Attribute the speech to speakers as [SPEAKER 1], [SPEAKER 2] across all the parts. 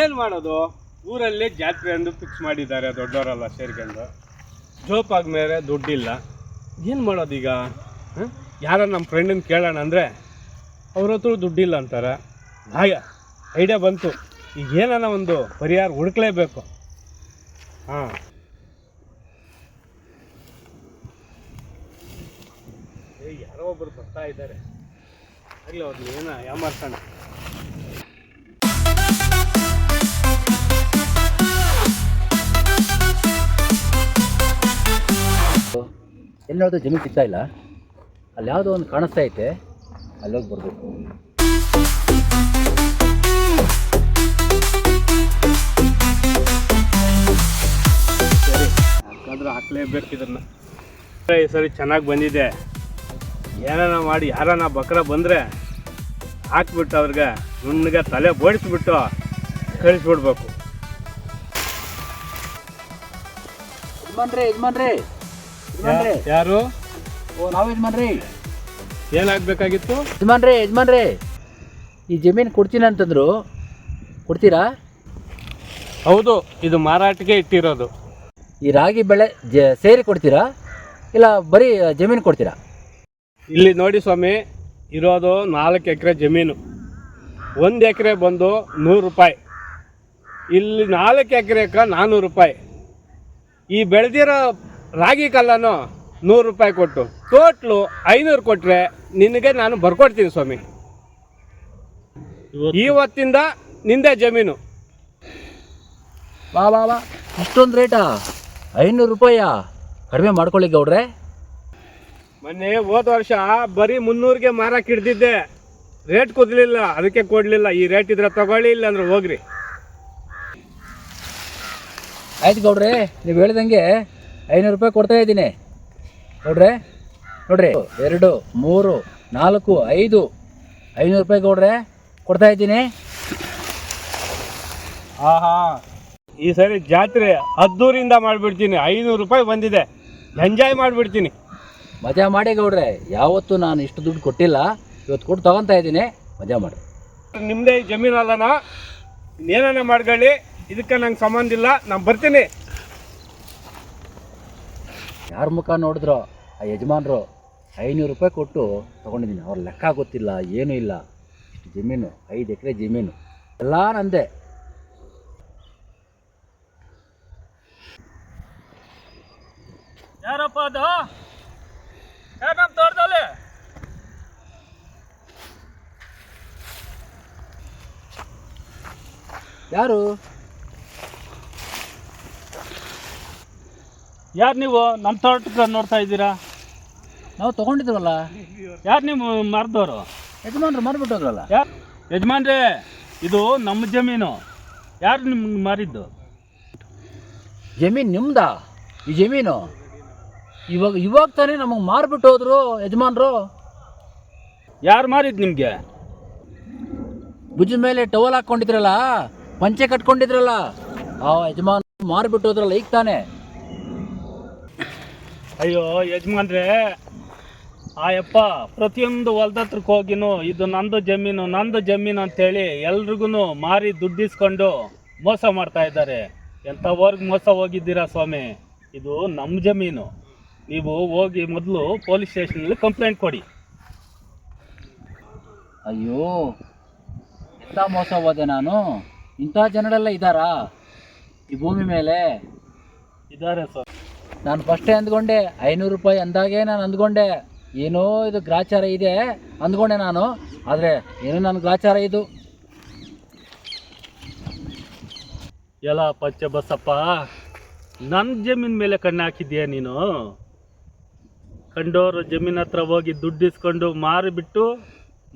[SPEAKER 1] ಏನು ಮಾಡೋದು? ಊರಲ್ಲಿ ಜಾತ್ರೆ ಅಂದು ಫಿಕ್ಸ್ ಮಾಡಿದ್ದಾರೆ ದೊಡ್ಡವರೆಲ್ಲ ಸೇರ್ಕೊಂಡು. ಜೋಪಾಗ ಮೇಲೆ ದುಡ್ಡಿಲ್ಲ. ಏನು ಈಗ? ಯಾರ ನಮ್ಮ ಫ್ರೆಂಡನ್ನ ಕೇಳೋಣ ಅಂದರೆ ಅವ್ರ ಹತ್ರ ದುಡ್ಡಿಲ್ಲ ಅಂತಾರೆ. ಹಾಗೆ ಐಡಿಯಾ ಬಂತು. ಈಗ ಏನಾನ ಒಂದು ಪರಿಹಾರ ಹುಡುಕ್ಲೇಬೇಕು. ಹಾಂ. ಯಾರೋ ಒಬ್ಬರು ಬರ್ತಾ ಇದ್ದಾರೆ. ಆಗಲಿ ಅವ್ರನ್ನ ಏನ ಯಾಮಾರ್ಸೋಣ?
[SPEAKER 2] ಎಲ್ಲಿ ನೋಡಿದ್ರೆ ಜಮೀನು ಸಿಗ್ತಾ ಇಲ್ಲ. ಅಲ್ಲಿ ಯಾವುದೋ ಒಂದು ಕಾಣಿಸ್ತಾ ಐತೆ. ಅಲ್ಲಿ ಹೋಗಿ ಬರಬೇಕು.
[SPEAKER 1] ಸರಿ. ಯಾಕಂದ್ರೆ ಹಾಕ್ಲೇಬೇಕು ಇದನ್ನ. ಈ ಸರಿ ಚೆನ್ನಾಗಿ ಬಂದಿದೆ. ಏನಾನ ಮಾಡಿ ಯಾರನ ಬಕ್ರ ಬಂದರೆ ಹಾಕ್ಬಿಟ್ಟು ಅವ್ರಿಗೆ ನುಣ್ಣಗೆ ತಲೆ ಬೋಡಿಸ್ಬಿಟ್ಟು ಕಳಿಸ್ಬಿಡ್ಬೇಕು.
[SPEAKER 2] ಯಜಮಾನ್ರಿ ಯಜಮಾನ್ರಿ.
[SPEAKER 1] ಯಾರು?
[SPEAKER 2] ಓ ನಾವು ಯಜಮಾನ್ರಿ.
[SPEAKER 1] ಏನಾಗ್ಬೇಕಾಗಿತ್ತು?
[SPEAKER 2] ಯಜಮಾನ್ರಿ ಯಜಮಾನ್ರಿ. ಈ ಜಮೀನು ಕೊಡ್ತೀನಿ ಅಂತಂದ್ರು. ಕೊಡ್ತೀರಾ?
[SPEAKER 1] ಹೌದು ಇದು ಮಾರಾಟಕ್ಕೆ ಇಟ್ಟಿರೋದು.
[SPEAKER 2] ಈ ರಾಗಿ ಬೆಳೆ ಜ ಸೇರಿ ಕೊಡ್ತೀರಾ? ಇಲ್ಲ ಬರೀ ಜಮೀನು ಕೊಡ್ತೀರಾ?
[SPEAKER 1] ಇಲ್ಲಿ ನೋಡಿ ಸ್ವಾಮಿ ಇರೋದು ನಾಲ್ಕು ಎಕರೆ ಜಮೀನು. ಒಂದು ಎಕರೆ ಬಂದು ನೂರು ರೂಪಾಯಿ. ಇಲ್ಲಿ ನಾಲ್ಕು ಎಕರೆಗೆ ನಾನ್ನೂರು ರೂಪಾಯಿ. ಈ ಬೆಳೆದಿರೋ ರಾಗಿ ಕಲ್ಲನ್ನು ನೂರು ರೂಪಾಯಿ ಕೊಟ್ಟು. ಟೋಟ್ಲು ಐನೂರು ಕೊಟ್ಟರೆ ನಿನಗೆ ನಾನು ಬರ್ಕೊಡ್ತೀನಿ ಸ್ವಾಮಿ. ಇವತ್ತಿಂದ ನಿಂದೆ ಜಮೀನು.
[SPEAKER 2] ಬಾ ಬಾ ಇಷ್ಟೊಂದು ರೇಟಾ? ಐನೂರು ರೂಪಾಯಾ? ಕಡಿಮೆ ಮಾಡ್ಕೊಳ್ಳಿ ಗೌಡ್ರೆ.
[SPEAKER 1] ಮೊನ್ನೆ ಹೋದ ವರ್ಷ ಬರೀ ಮುನ್ನೂರಿಗೆ ಮಾರಕ್ಕೆ ಹಿಡ್ದಿದ್ದೆ ರೇಟ್ ಕುದಲಿಲ್ಲ ಅದಕ್ಕೆ ಕೊಡಲಿಲ್ಲ. ಈ ರೇಟ್ ಇದ್ರೆ ತಗೊಳ್ಳಿ ಇಲ್ಲ ಅಂದ್ರೆ ಹೋಗ್ರಿ.
[SPEAKER 2] ಆಯ್ತು ಗೌಡ್ರೆ ನೀವು ಹೇಳ್ದಂಗೆ ಐನೂರು ರೂಪಾಯಿ ಕೊಡ್ತಾ ಇದ್ದೀನಿ. ನೋಡ್ರೆ ನೋಡ್ರಿ ಎರಡು ಮೂರು ನಾಲ್ಕು ಐದು ಐನೂರು ರೂಪಾಯಿ ಗೌಡ್ರೆ ಕೊಡ್ತಾ ಇದ್ದೀನಿ.
[SPEAKER 1] ಆಹಾ ಈ ಸರಿ ಜಾತ್ರೆ ಹದ್ದೂರಿಂದ ಮಾಡಿಬಿಡ್ತೀನಿ. ಐನೂರು ರೂಪಾಯಿ ಬಂದಿದೆ. ಎಂಜಾಯ್ ಮಾಡಿಬಿಡ್ತೀನಿ.
[SPEAKER 2] ಮಜಾ ಮಾಡಿ ಗೌಡ್ರೆ ಯಾವತ್ತೂ ನಾನು ಇಷ್ಟು ದುಡ್ಡು ಕೊಟ್ಟಿಲ್ಲ. ಇವತ್ತು ಕೊಟ್ಟು ತಗೊತಾ ಇದ್ದೀನಿ. ಮಜಾ ಮಾಡಿ.
[SPEAKER 1] ನಿಮ್ಮದೇ ಜಮೀನು ಅಲ್ಲನ ಇನ್ನೇನ ಮಾಡ್ಕೊಳ್ಳಿ ಇದಕ್ಕೆ ನಂಗೆ ಸಂಬಂಧ ಇಲ್ಲ. ನಾನು ಬರ್ತೀನಿ.
[SPEAKER 2] ಯಾರ ಮುಖ ನೋಡಿದ್ರೋ ಆ ಯಜಮಾನರು ಐನೂರು ರೂಪಾಯಿ ಕೊಟ್ಟು ತೊಗೊಂಡಿದ್ದೀನಿ. ಅವ್ರ ಲೆಕ್ಕ ಗೊತ್ತಿಲ್ಲ ಏನೂ ಇಲ್ಲ. ಇಷ್ಟು ಜಮೀನು ಐದು ಎಕರೆ ಜಮೀನು. ಎಲ್ಲ ನಂದೆ.
[SPEAKER 1] ಯಾರಪ್ಪ ಅದು? ಯಾರು ನಮ್ಮ ತೋಟದಲ್ಲಿ?
[SPEAKER 2] ಯಾರು?
[SPEAKER 1] ಯಾರು ನೀವು ನಮ್ಮ ತೋಟಕ್ಕೆ ನೋಡ್ತಾ ಇದ್ದೀರಾ?
[SPEAKER 2] ನಾವು ತೊಗೊಂಡಿದ್ವಲ್ಲ.
[SPEAKER 1] ಯಾರು ನೀವು ಮಾರಿದವರು?
[SPEAKER 2] ಯಜಮಾನ್ರು ಮಾರ್ಬಿಟ್ಟೋದ್ರಲ್ಲ
[SPEAKER 1] ಯಾರು? ಯಜಮಾನ್ರೇ ಇದು ನಮ್ಮ ಜಮೀನು. ಯಾರು ನಿಮ್ಗೆ ಮಾರಿದ್ದು?
[SPEAKER 2] ಜಮೀನು ನಿಮ್ದಾ? ಈ ಜಮೀನು? ಇವಾಗ ಇವಾಗ ತಾನೇ ನಮಗೆ ಮಾರ್ಬಿಟ್ಟು ಹೋದ್ರು ಯಜಮಾನ್ರು.
[SPEAKER 1] ಯಾರು ಮಾರಿದ್ದು ನಿಮಗೆ?
[SPEAKER 2] ಭುಜದ ಮೇಲೆ ಟವಲ್ ಹಾಕ್ಕೊಂಡಿದ್ರಲ್ಲ ಪಂಚೆ ಕಟ್ಕೊಂಡಿದ್ರಲ್ಲ. ಆ ಯಜಮಾನ್ ಮಾರ್ಬಿಟ್ಟು ಹೋದ್ರಲ್ಲ ಈಗ ತಾನೇ.
[SPEAKER 1] ಅಯ್ಯೋ ಯಜಮಾನ್ರೆ. ಆ ಯಪ್ಪ ಪ್ರತಿಯೊಂದು ಹೊಲ್ದ ಹತ್ರಕ್ಕೆ ಹೋಗಿನು ಇದು ನಂದು ಜಮೀನು ನಂದು ಜಮೀನು ಅಂತೇಳಿ ಎಲ್ರಿಗೂ ಮಾರಿ ದುಡ್ಡಿಸ್ಕೊಂಡು ಮೋಸ ಮಾಡ್ತಾ ಇದ್ದಾರೆ. ಎಂಥವ್ರಿಗೆ ಮೋಸ ಹೋಗಿದ್ದೀರಾ ಸ್ವಾಮಿ? ಇದು ನಮ್ಮ ಜಮೀನು. ನೀವು ಹೋಗಿ ಮೊದಲು ಪೊಲೀಸ್ ಸ್ಟೇಷನಲ್ಲಿ ಕಂಪ್ಲೇಂಟ್ ಕೊಡಿ.
[SPEAKER 2] ಅಯ್ಯೋ ಎಂಥ ಮೋಸ ಹೋದೆ ನಾನು? ಇಂಥ ಜನರೆಲ್ಲ ಇದ್ದಾರಾ? ಈ ಭೂಮಿ ಮೇಲೆ?
[SPEAKER 1] ಇದ್ದಾರೆ ಸರ್
[SPEAKER 2] ನಾನು ಫಸ್ಟೇ ಅಂದ್ಕೊಂಡೆ, ಐನೂರು ರೂಪಾಯಿ ಅಂದಾಗೆ ನಾನು ಅಂದ್ಕೊಂಡೆ. ಏನೋ ಇದು ಗ್ರಾಚಾರ ಇದೆ ಅಂದ್ಕೊಂಡೆ ನಾನು, ಆದರೆ ಏನೋ ನನ್ನ ಗ್ರಾಚಾರ ಇದು?
[SPEAKER 1] ಎಲ್ಲ ಪಚ್ಚ ಬಸ್ಸಪ್ಪ ನನ್ನ ಜಮೀನ್ ಮೇಲೆ ಕಣ್ಣು ಹಾಕಿದ್ಯಾ ನೀನು? ಕಂಡೋರು ಜಮೀನ್ ಹತ್ರ ಹೋಗಿ ದುಡ್ಡಿಸ್ಕೊಂಡು ಮಾರಿಬಿಟ್ಟು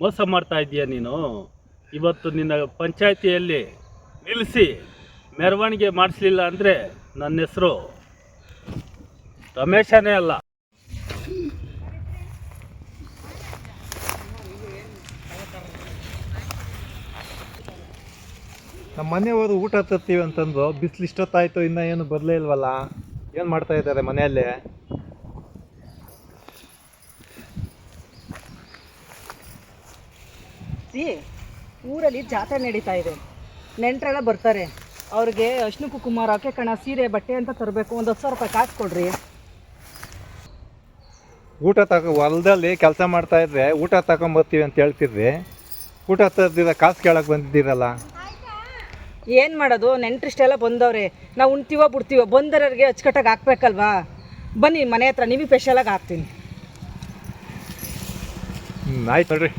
[SPEAKER 1] ಮೋಸ ಮಾಡ್ತಾ ಇದೀಯ ನೀನು? ಇವತ್ತು ನಿನ್ನ ಪಂಚಾಯತಿಯಲ್ಲಿ ನಿಲ್ಲಿಸಿ, ಮೆರವಣಿಗೆ ಮಾಡಿಸ್ಲಿಲ್ಲ ಅಂದರೆ ನನ್ನ ಹೆಸರು ರಮೇಶನೇ ಅಲ್ಲ.
[SPEAKER 3] ನಮ್ಮ ಮನೆ ಹೋದ ಊಟ ತರ್ತೀವಿ ಅಂತಂದು ಬಿಸಿಲು ಇಷ್ಟೊತ್ತಾಯ್ತು ಇನ್ನ ಏನು ಬರಲೇ ಇಲ್ವಲ್ಲ? ಏನು ಮಾಡ್ತಾ ಇದ್ದಾರೆ ಮನೆಯಲ್ಲಿ?
[SPEAKER 4] ಸಿ ಊರಲ್ಲಿ ಜಾತ್ರೆ ನಡೀತಾ ಇದೆ. ನೆಂಟರೆಲ್ಲ ಬರ್ತಾರೆ. ಅವ್ರಿಗೆ ಅಶ್ನು ಕುಮಾರ್ ಹಾಕೆ ಕಣ ಸೀರೆ ಬಟ್ಟೆ ಅಂತ ತರಬೇಕು ಒಂದು ಹತ್ತು ಸಾವಿರ ರೂಪಾಯಿ ಕಾಸು ಕೊಡ್ರಿ.
[SPEAKER 3] ಊಟ ತಗೊ ಹೊಲದಲ್ಲಿ ಕೆಲಸ ಮಾಡ್ತಾ ಇದ್ರೆ ಊಟ ತಗೊಂಬರ್ತೀವಿ ಅಂತ ಹೇಳ್ತಿದ್ರಿ ಊಟ ತರ್ದಿರ ಕಾಸು ಕೇಳಕ್ಕೆ ಬಂದಿದ್ದೀರಲ್ಲ?
[SPEAKER 4] ಏನು ಮಾಡೋದು? ನೆಂಟ್ರಿಷ್ಟೆಲ್ಲ ಬಂದವ್ರೆ. ನಾವು ಉಣ್ತೀವೋ ಬಿಡ್ತೀವೋ? ಬಂದವರಿಗೆ ಅಚ್ಚುಕಟ್ಟಾಗಿ ಹಾಕ್ಬೇಕಲ್ವಾ? ಬನ್ನಿ ಮನೆ ಹತ್ರ ನಿಮಗೆ ಸ್ಪೆಷಲಾಗಿ ಹಾಕ್ತೀನಿ.
[SPEAKER 3] ಹ್ಞೂ ಆಯ್ತು ನೋಡ್ರಿ.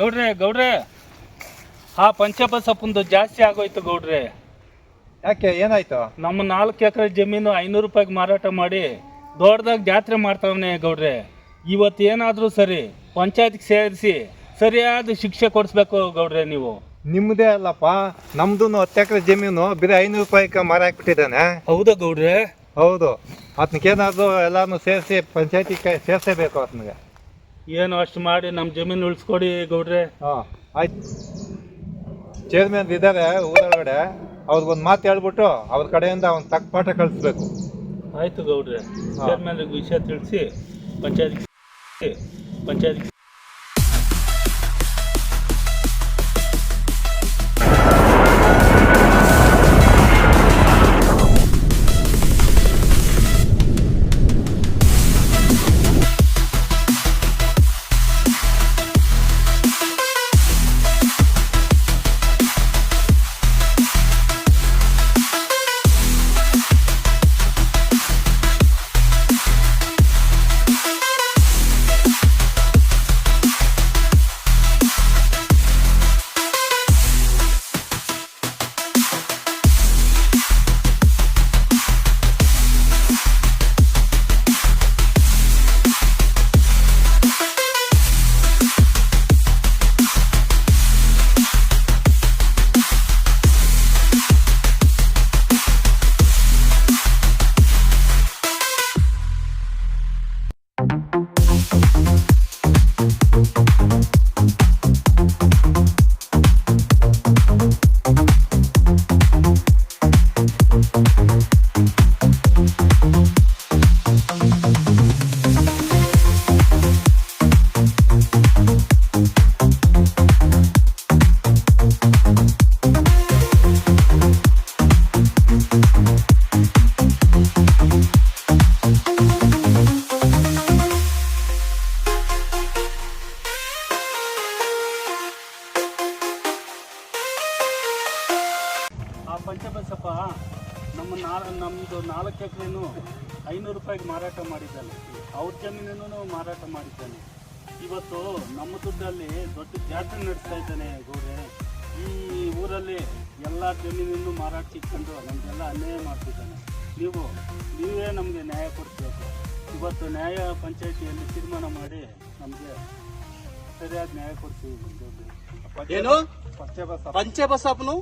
[SPEAKER 1] ಗೌಡ್ರೆ ಗೌಡ್ರೆ. ಆ ಪಂಚಬಸಪ್ಪಂದು ಜಾಸ್ತಿ ಆಗೋಯ್ತು ಗೌಡ್ರೆ.
[SPEAKER 3] ಯಾಕೆ ಏನಾಯ್ತು?
[SPEAKER 1] ನಮ್ಮ ನಾಲ್ಕು ಎಕರೆ ಜಮೀನು ಐನೂರು ರೂಪಾಯಿಗೆ ಮಾರಾಟ ಮಾಡಿ ದೊಡ್ಡದಾಗಿ ಜಾತ್ರೆ ಮಾಡ್ತಾವನೆ ಗೌಡ್ರೆ. ಇವತ್ತು ಏನಾದರೂ ಸರಿ ಪಂಚಾಯತ್ಗೆ ಸೇರಿಸಿ ಸರಿಯಾದ ಶಿಕ್ಷೆ ಕೊಡಿಸ್ಬೇಕು ಗೌಡ್ರೆ ನೀವು.
[SPEAKER 3] ನಿಮ್ಮದೇ ಅಲ್ಲಪ್ಪ ನಮ್ದು ಹತ್ತು ಎಕರೆ ಜಮೀನು ಬರೀ ಐನೂರು ರೂಪಾಯಿಗೆ ಮಾರ ಹಾಕ್ಬಿಟ್ಟಿದ್ದಾನೆ.
[SPEAKER 1] ಹೌದಾ ಗೌಡ್ರೆ?
[SPEAKER 3] ಹೌದು. ಏನಾದರೂ ಎಲ್ಲಾನು ಸೇರಿಸಿ ಪಂಚಾಯತಿ ಸೇರಿಸೇಬೇಕು ಅದನ್ನಿಗೆ
[SPEAKER 1] ಏನು ಅಷ್ಟು ಮಾಡಿ ನಮ್ಮ ಜಮೀನು ಉಳಿಸ್ಕೊಡಿ ಗೌಡ್ರೆ.
[SPEAKER 3] ಹಾಂ ಆಯ್ತು. ಚೇರ್ಮನ್ ಇದ್ದಾರೆ ಊರೊಳಗಡೆ. ಅವ್ರಿಗೊಂದು ಮಾತು ಹೇಳ್ಬಿಟ್ಟು ಅವ್ರ ಕಡೆಯಿಂದ ಒಂದು ತಕ್ಕ ಪಾಠ ಕಳಿಸ್ಬೇಕು
[SPEAKER 1] ಆಯ್ತು ಗೌಡ್ರೆ. ಚೇರ್ಮನ್ಗೆ ವಿಷಯ ತಿಳಿಸಿ ಪಂಚಾಯತ್ ಪಂಚಾಯತ್ ರೂಪಾಯಿಗೆ ಮಾರಾಟ ಮಾಡಿದ್ದಾನೆ. ಅವ್ರ ಜಮೀನನ್ನು ಮಾರಾಟ ಮಾಡಿದ್ದಾನೆ. ಇವತ್ತು ನಮ್ಮ ದುಡ್ಡಲ್ಲಿ ದೊಡ್ಡ ಜಾತ್ರೆ ನಡೆಸ್ತಾ ಇದ್ದಾನೆ ಗೌಡ್ರೆ. ಈ ಊರಲ್ಲಿ ಎಲ್ಲ ಜಮೀನನ್ನು ಮಾರಾಟ ಇಟ್ಕೊಂಡು ನಮಗೆಲ್ಲ ಅನ್ಯಾಯ ಮಾಡ್ತಿದ್ದಾನೆ. ನೀವು ನೀವೇ ನಮಗೆ ನ್ಯಾಯ ಕೊಡಿಸ್ಬೇಕು ಇವತ್ತು ನ್ಯಾಯ ಪಂಚಾಯಿತಿಯಲ್ಲಿ ತೀರ್ಮಾನ ಮಾಡಿ ನಮಗೆ ಸರಿಯಾದ ನ್ಯಾಯ ಕೊಡ್ತೀವಿ
[SPEAKER 5] ಪಂಚಬಸಪ್ಪನು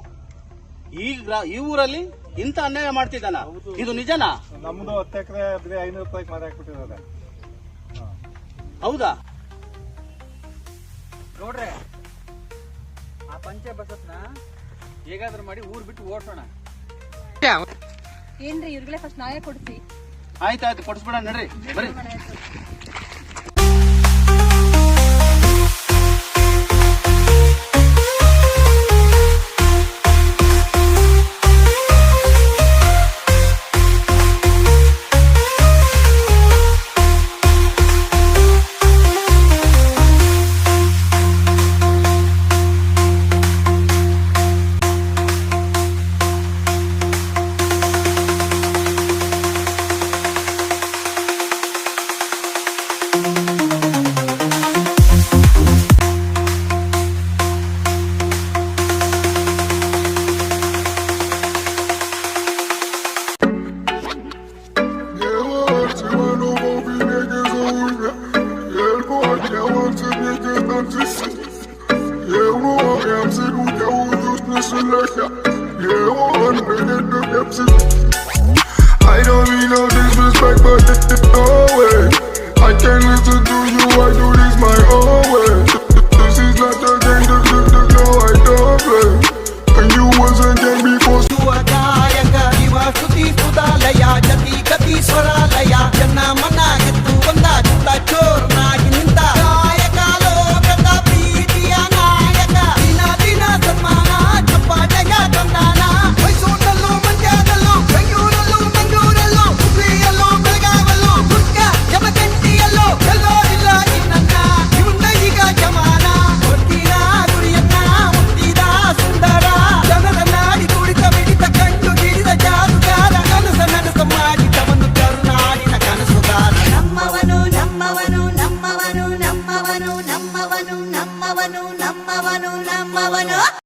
[SPEAKER 5] ಈ ಈ ಊರಲ್ಲಿ ಇಂತ ಅನ್ಯಾಯ ಮಾಡ್ತಿದ್ದಾನ? ಇದು ನಿಜನಾ?
[SPEAKER 3] ನಮ್ದು ಹತ್ತು ಎಕರೆ ಬರೀ ಐನೂರು ರೂಪಾಯಿಗೆ ಮಾರಿ ಹಾಕ್ಬಿಟ್ಟಿದ್ದಾರೆ.
[SPEAKER 5] ಹೌದಾ?
[SPEAKER 2] ನೋಡ್ರೆ ಆ ಪಂಚೆ ಬಸತ್ನ ಹೇಗಾದ್ರೂ ಮಾಡಿ ಊರ್ ಬಿಟ್ಟು ಓಡೋಣ
[SPEAKER 6] ಏನ್ರಿ ಇವ್ರಿಗೆಲ್ಲ ಫಸ್ಟ್ ನಾಯೇ ಕೊಡ್ತಿ
[SPEAKER 5] ಆಯ್ತಾಯ್ತು ಕೊಡಿಸ್ಬಿಡ ನಡ್ರಿ ಬರ್ರಿ
[SPEAKER 7] I don't mean no disrespect, but no way. I can't listen to you, I do this my own.